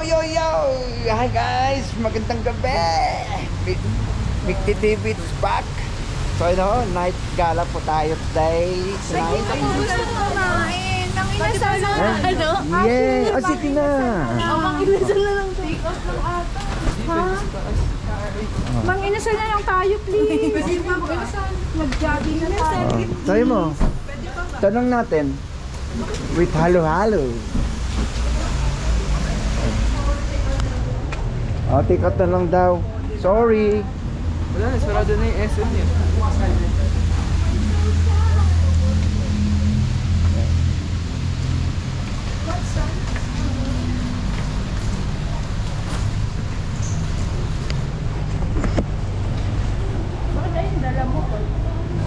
yo, yo! Hi guys! Magandang gabi! Big, Big TV is back! So ano, night gala po tayo today. Tonight. Gusto ko kumain. Ang inasal na ano? Yeah! Oh, sige na! Mang inasal na lang ata. Ha? Mang inasal na lang tayo, please. Mag-jogging na tayo. Oh, tayo mo. Tanong natin. With halo-halo. Oh, take out na lang daw. Sorry. Wala na, sarado na yung SM niya. Ayun?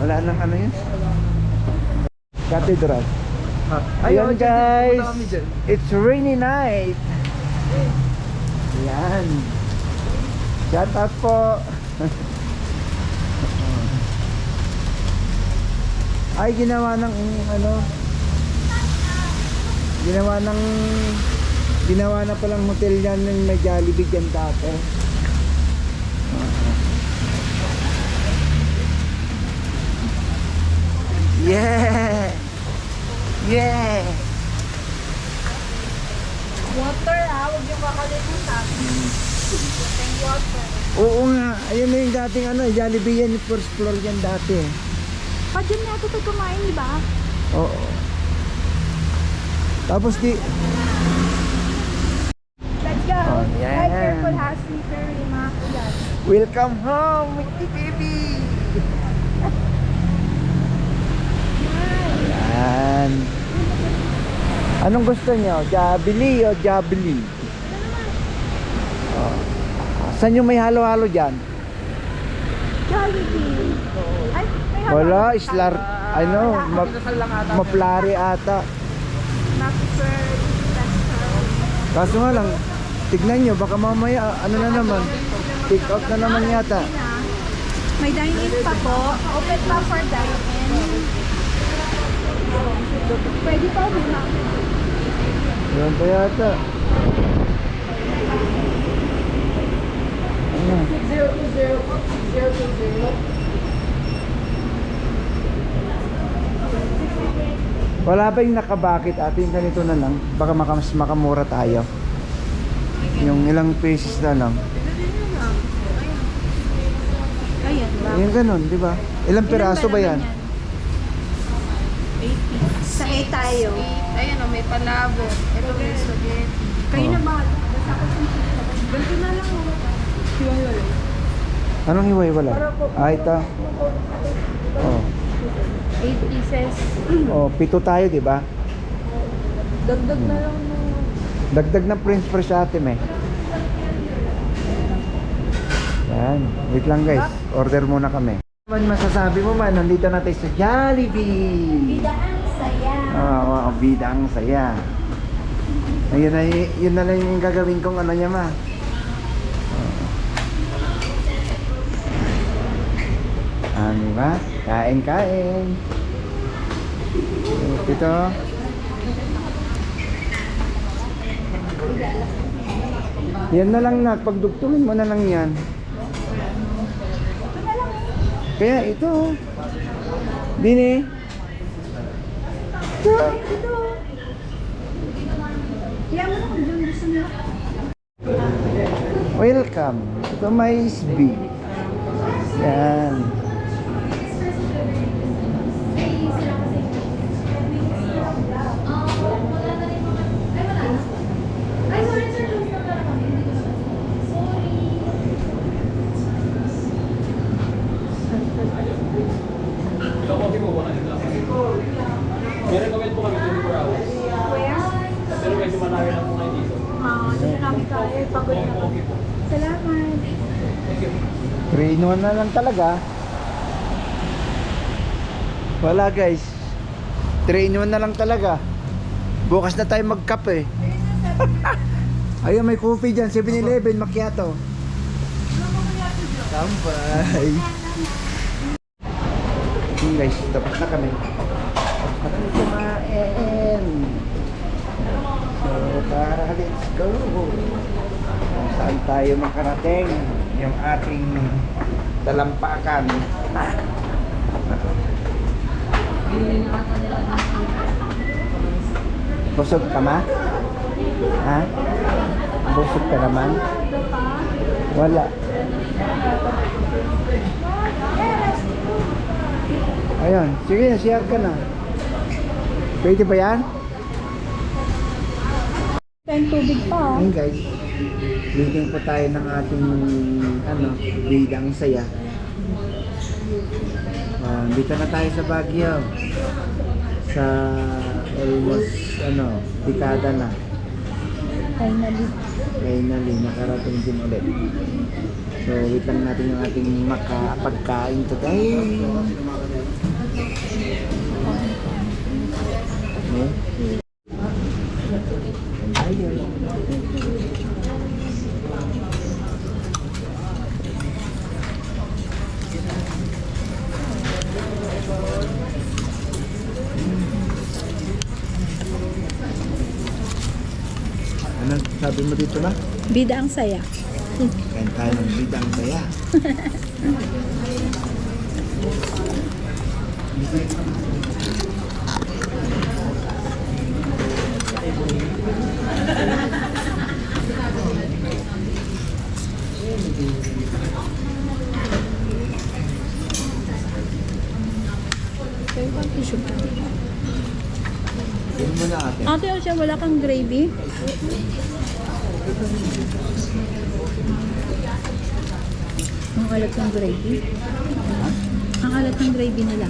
Wala nang ano yun. Cathedral. Ay, Ayan oh, guys. It's rainy night. Ayan. Shout out po. Ay, ginawa ng ano? Ginawa ng ginawa na palang hotel yan ng may Jollibee dyan dati. Yeah! Yeah! Water ah, huwag yung kakalimutan. Yung water. Oo nga, ayun na yung dating ano, Jollibee yan, yung first floor yan dati. Pa dyan na ito kumain, di ba? Oo. Tapos di, Let's go. Oh, yeah. Ride careful ha, slippery mga kuyan. welcome home, Mickey Baby! Yan. Anong gusto niyo? Jabili o Jabili? Oh. Saan yung may halo-halo dyan? Jollibee. Ay, may Wala, hawak. islar, ano, ma, maplari ata. Kaso nga lang, tignan nyo, baka mamaya, ano na naman, take out na naman yata. May dine-in pa po. Open pa for dine-in. Pwede pa ulit na. Yan pa yata. Ano? Wala pa yung nakabakit atin ganito na lang. Baka maka, mas makamura tayo. Yung ilang pesos na lang. Ayan ba? Yung ganun, di ba? Ilang piraso ba yan? Sa A tayo. Ayan o, may palabo. Ito may spaghetti. Kayo Oh. na ba? Basta ako sa Ganito na lang. oh. Anong hiway wala? Ah, ito. Oh. 8 pieces. Oh, pito tayo, di ba? Dagdag na lang ng... Dagdag ng Prince Fresh ate eh. Yan. Wait lang guys. Order muna kami. Man masasabi mo man, nandito na tayo sa Jollibee. Bida ang saya. Oo, oh, bida ang saya. Ayun na, yun na lang yung gagawin kong ano niya ma. Ano ba? Kain, kain. Ito. Yan na lang na, pagdugtungin mo na lang yan. Kaya ito. oh. Dini. Ito. Ito. Kaya mo na kung dyan gusto niyo. Welcome to my SB. Yan. I-recommend po kami 24 hours. Where? Pero medyo malayo na po ngayon dito. Ah, dito namin tayo. Pagod na. Salamat. Thank you. 3 in 1 na lang talaga. Wala guys. 3 in 1 na lang talaga. Bukas na tayo magkape. Ayun, may coffee dyan. 7-Eleven, macchiato. Kampay. Guys, tapos na kami. Tapos na kami kumain. So, tara, let's go. Saan tayo makarating? Yung ating talampakan. Busog ka ma? Ha? Busog ka naman? Wala. Ayun, sige share ka na. Pwede ba yan? Tayong tubig pa. Ayun guys, waiting po tayo ng ating ano, bidang saya. Ah, dito na tayo sa Baguio. Sa almost ano, dekada na. Finally. Finally, nakarating din ulit. So, wait lang natin yung ating makapagkain today. Eh? Ayun. Ano sabi mo dito ba? Bida ang saya. Kain tayo ng bidang saya. Kaya yung tissue pa. Muna ate. Ate, o siya, wala kang gravy? Ang alat ng gravy. Ang alat ng gravy nila.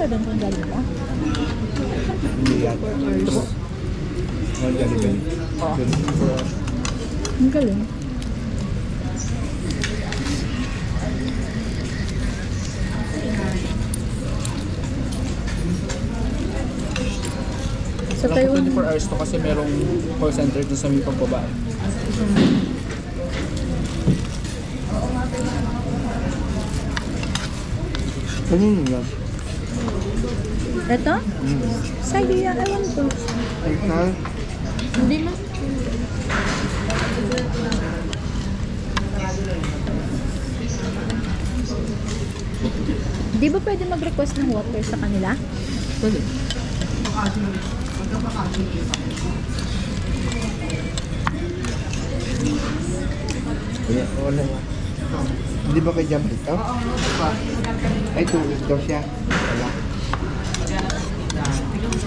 Twenty-four seven kung galing. Hindi yan. Ito po. One Jollibee. Ang galing. Sa Sa Taiwan, 24 hours to kasi merong call center dun sa may pagbaba. Kanino yan? Ito? Sa'yo yan, ewan ko. Na. Hindi mo. Di ba pwede mag-request ng water sa kanila? Pwede. Kaya, wala. Hindi ba kay Jam ito? Ay, tubig daw siya. Wala. Wala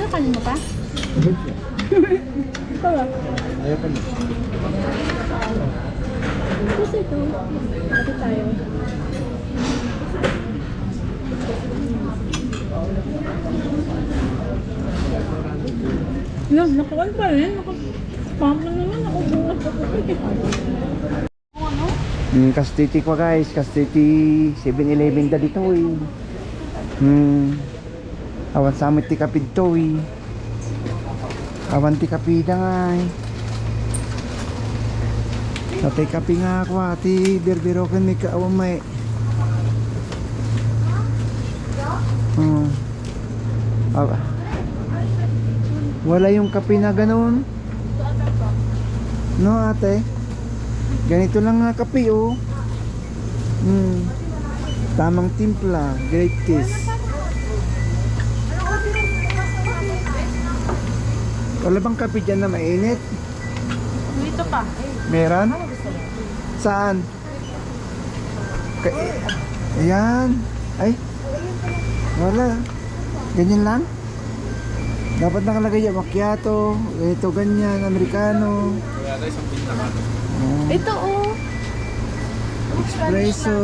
na kanina pa? Tubig siya. Ikaw ah. Ayaw ka na. Tapos ito. Ito tayo. Yan, nakuha pa rin. Pampa naman. Nakubuhat ako. Hmm, kastiti ko guys. Kastiti 7-Eleven da dito eh. Hmm. Awan samit ti kapid to eh. Awan ti kapida nga eh. Tatay kapi nga ako ati. Berberokan may kaawan. Hmm. Ah, wala yung kape na ganun. No ate? Ganito lang nga kape oh. Hmm. Tamang timpla, great kiss. Wala bang kape dyan na mainit? Dito pa. Meron? Saan? Ka Ayan. Ay. Wala. Ganyan lang? Dapat nakalagay yung macchiato, ito ganyan, americano, Kaya tayo isang pinta ka. oh, Ito oh. espresso.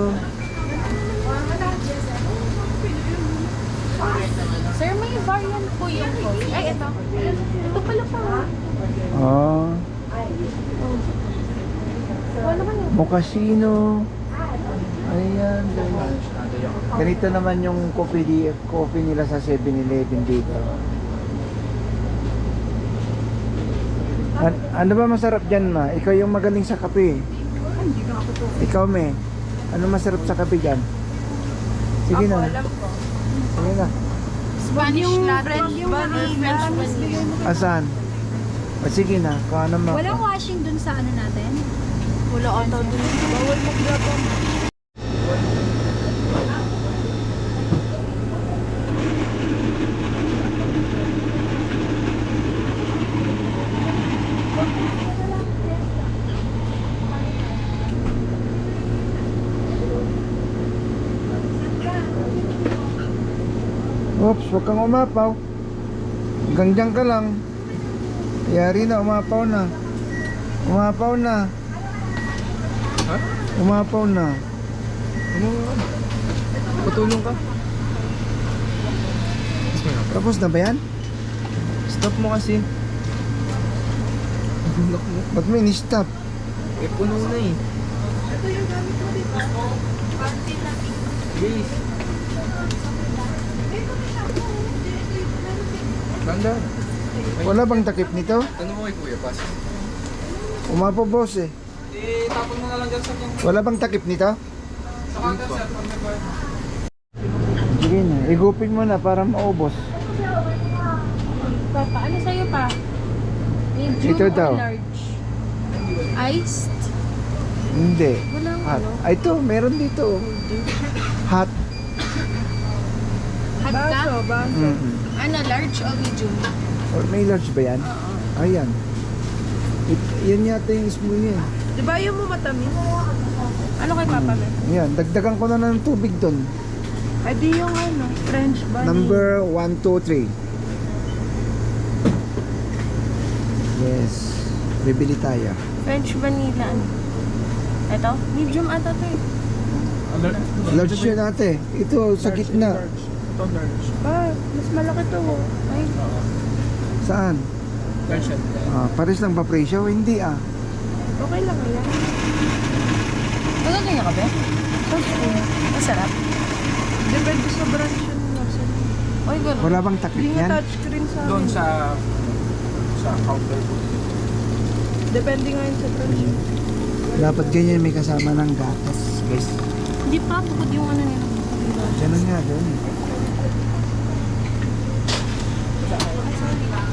Bavarian po yung coffee. Ay, ito. Ito pala pa. Oh, Wala naman yun. Mocasino. Ayan. Ganito naman yung coffee, di, coffee nila sa 7-Eleven dito. An- ano ba masarap dyan, ma? Ikaw yung magaling sa kape. Ikaw, me. Ano masarap sa kape dyan? Sige na. Sige na. Spanish latte. Yung French vanilla. Asan? O sige na. Kung ano ma... Walang washing dun sa ano natin? Wala ata dun. Bawal mag-grabang. Oops, huwag kang umapaw. Hanggang dyan ka lang. Yari na, umapaw na. Umapaw na. Ha? Umapaw na. Ano? Patulong ka? Tapos na ba yan? Stop mo kasi. Bulak mo. Ba't may ni-stop? Eh, puno na eh. Guys. Ganda. Wala bang takip nito? Ano mo kay Kuya Pas? Umapaw boss eh. Eh, tapon mo na lang dyan sa kanya. Wala bang takip nito? Sa kanya, sir. Sige na, igupin mo na para maubos. Papa, ano sa'yo pa? Medium Ito daw. large? Iced? Hindi. Walang Hot. ano? Ay, ito, meron dito. Hot. Hot ka? Mm-mm. Ano, large o medium? Or may large ba yan? Ayan. It, yan yata yung spoon niya. eh. Di ba yung mo matamis? Ano kay Papa Mel? Ayan, dagdagan ko na ng tubig doon. Ay, di yung ano, French bunny. Number 1, 2, 3. Yes. Bibili tayo. French vanilla. ano? Ito? Medium ata to eh. Large yun ate. Ito sa gitna. Ito, large. Ah, mas malaki to. oh. Ay, Saan? Large yan. Ah, pares lang ba presyo? Hindi ah. okay lang yan. Maganda niya kape? Masarap. Depende sa branch yun. nasa. Oy, gano'n. Wala bang takip yan? touchscreen sa Doon sa sa counter po. Depende nga yun sa branch. Dapat ganyan may kasama ng gatas. Guys, Hindi pa, bukod yung ano nila. ganun nga doon. Thank you.